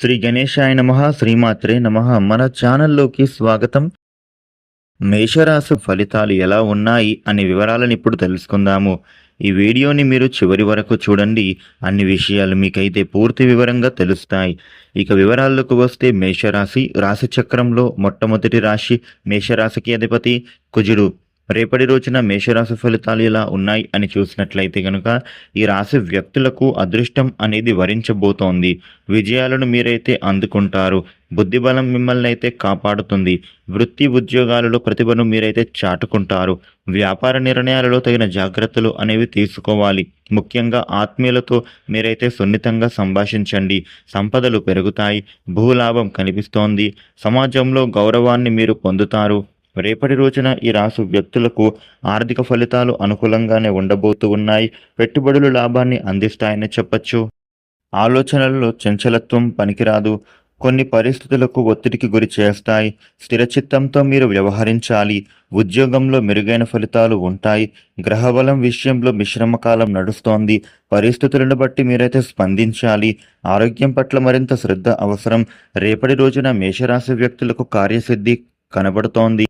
శ్రీ గణేశాయ నమ శ్రీమాత్రే నమ. మన ఛానల్లోకి స్వాగతం. మేషరాశి ఫలితాలు ఎలా ఉన్నాయి అనే వివరాలను ఇప్పుడు తెలుసుకుందాము. ఈ వీడియోని మీరు చివరి వరకు చూడండి. అన్ని విషయాలు మీకైతే పూర్తి వివరంగా తెలుస్తాయి. ఇక వివరాల్లోకి వస్తే మేషరాశి రాశి చక్రంలో మొట్టమొదటి రాశి మేషరాశికి అధిపతి కుజుడు. రేపటి రోజున మేషరాశి ఫలితాలు ఎలా ఉన్నాయి అని చూసినట్లయితే కనుక ఈ రాశి వ్యక్తులకు అదృష్టం అనేది వరించబోతోంది. విజయాలను మీరైతే అందుకుంటారు. బుద్ధిబలం మిమ్మల్ని అయితే కాపాడుతుంది. వృత్తి ఉద్యోగాలలో ప్రతిభను మీరైతే చాటుకుంటారు. వ్యాపార నిర్ణయాలలో తగిన జాగ్రత్తలు అనేవి తీసుకోవాలి. ముఖ్యంగా ఆత్మీయులతో మీరైతే సున్నితంగా సంభాషించండి. సంపదలు పెరుగుతాయి. భూలాభం కనిపిస్తోంది. సమాజంలో గౌరవాన్ని మీరు పొందుతారు. రేపటి రోజున ఈ రాసు వ్యక్తులకు ఆర్థిక ఫలితాలు అనుకూలంగానే ఉండబోతూ ఉన్నాయి. పెట్టుబడులు లాభాన్ని అందిస్తాయని చెప్పచ్చు. ఆలోచనలలో చంచలత్వం పనికిరాదు. కొన్ని పరిస్థితులకు ఒత్తిడికి గురి చేస్తాయి. స్థిరచిత్తంతో మీరు వ్యవహరించాలి. ఉద్యోగంలో మెరుగైన ఫలితాలు ఉంటాయి. గ్రహబలం విషయంలో మిశ్రమ కాలం నడుస్తోంది. పరిస్థితులను బట్టి మీరైతే స్పందించాలి. ఆరోగ్యం పట్ల మరింత శ్రద్ధ అవసరం. రేపటి రోజున మేషరాశి వ్యక్తులకు కార్యసిద్ధి కనబడుతోంది.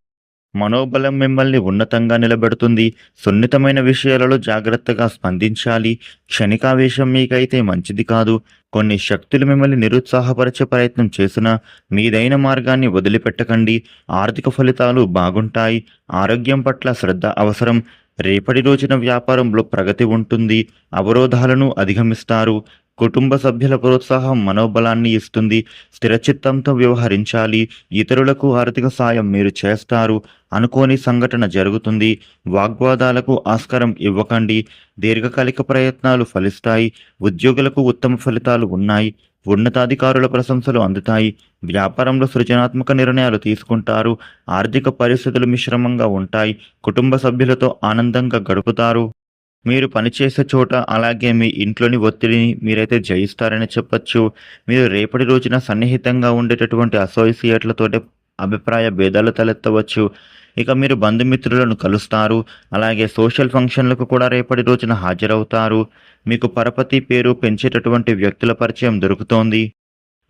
మనోబలం మిమ్మల్ని ఉన్నతంగా నిలబెడుతుంది. సున్నితమైన విషయాలలో జాగ్రత్తగా స్పందించాలి. క్షణికావేశం మీకైతే మంచిది కాదు. కొన్ని శక్తులు మిమ్మల్ని నిరుత్సాహపరిచే ప్రయత్నం చేసినా మీదైన మార్గాన్ని వదిలిపెట్టకండి. ఆర్థిక ఫలితాలు బాగుంటాయి. ఆరోగ్యం పట్ల శ్రద్ధ అవసరం. రేపటి రోజున వ్యాపారంలో ప్రగతి ఉంటుంది. అవరోధాలను అధిగమిస్తారు. కుటుంబ సభ్యుల ప్రోత్సాహం మనోబలాన్ని ఇస్తుంది. స్థిరచిత్తంతో వ్యవహరించాలి. ఇతరులకు ఆర్థిక సాయం మీరు చేస్తారు అనుకోని సంఘటన జరుగుతుంది. వాగ్వాదాలకు ఆస్కారం ఇవ్వకండి. దీర్ఘకాలిక ప్రయత్నాలు ఫలిస్తాయి. ఉద్యోగులకు ఉత్తమ ఫలితాలు ఉన్నాయి. ఉన్నతాధికారుల ప్రశంసలు అందుతాయి. వ్యాపారంలో సృజనాత్మక నిర్ణయాలు తీసుకుంటారు. ఆర్థిక పరిస్థితులు మిశ్రమంగా ఉంటాయి. కుటుంబ సభ్యులతో ఆనందంగా గడుపుతారు. మీరు పనిచేసే చోట అలాగే మీ ఇంట్లోని ఒత్తిడిని మీరైతే జయిస్తారని చెప్పచ్చు. మీరు రేపటి రోజున సన్నిహితంగా ఉండేటటువంటి అసోసియేట్లతోటి అభిప్రాయ భేదాలు తలెత్తవచ్చు. ఇక మీరు బంధుమిత్రులను కలుస్తారు. అలాగే సోషల్ ఫంక్షన్లకు కూడా రేపటి రోజున హాజరవుతారు. మీకు పరపతి పేరు పెంచేటటువంటి వ్యక్తుల పరిచయం దొరుకుతోంది.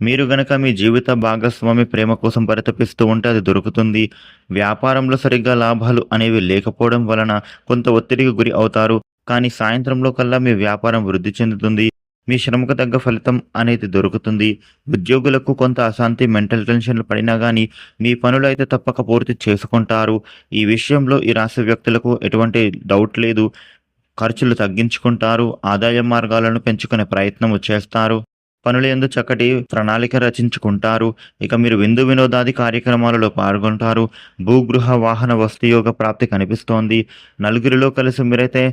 మీరు గనక మీ జీవిత భాగస్వామి ప్రేమ కోసం పరితపిస్తూ ఉంటే అది దొరుకుతుంది. వ్యాపారంలో సరిగ్గా లాభాలు అనేవి లేకపోవడం వలన కొంత ఒత్తిడికి గురి అవుతారు. కానీ సాయంత్రంలో కల్లా మీ వ్యాపారం వృద్ధి చెందుతుంది. మీ శ్రమకు తగ్గ ఫలితం అనేది దొరుకుతుంది. ఉద్యోగులకు కొంత అశాంతి మెంటల్ టెన్షన్లు పడినా కానీ మీ పనులు అయితే తప్పక పూర్తి చేసుకుంటారు. ఈ విషయంలో ఈ రాశి వ్యక్తులకు ఎటువంటి డౌట్ లేదు. ఖర్చులు తగ్గించుకుంటారు. ఆదాయ మార్గాలను పెంచుకునే ప్రయత్నం చేస్తారు. పనుల ఎందు చక్కటి ప్రణాళిక రచించుకుంటారు. ఇక మీరు విందు వినోదాది కార్యక్రమాలలో పాల్గొంటారు. భూగృహ వాహన వస్తుయోగ ప్రాప్తి కనిపిస్తోంది. నలుగురిలో కలిసి మీరైతే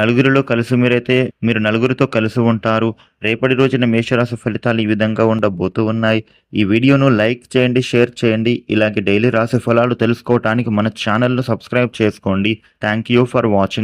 నలుగురిలో కలిసి మీరైతే మీరు నలుగురితో కలిసి ఉంటారు. రేపటి రోజున మేషరాశి ఫలితాలు ఈ విధంగా ఉండబోతూ ఉన్నాయి. ఈ వీడియోను లైక్ చేయండి షేర్ చేయండి. ఇలాగే డైలీ రాశి ఫలాలు తెలుసుకోవటానికి మన ఛానల్ను సబ్స్క్రైబ్ చేసుకోండి. Thank you for watching.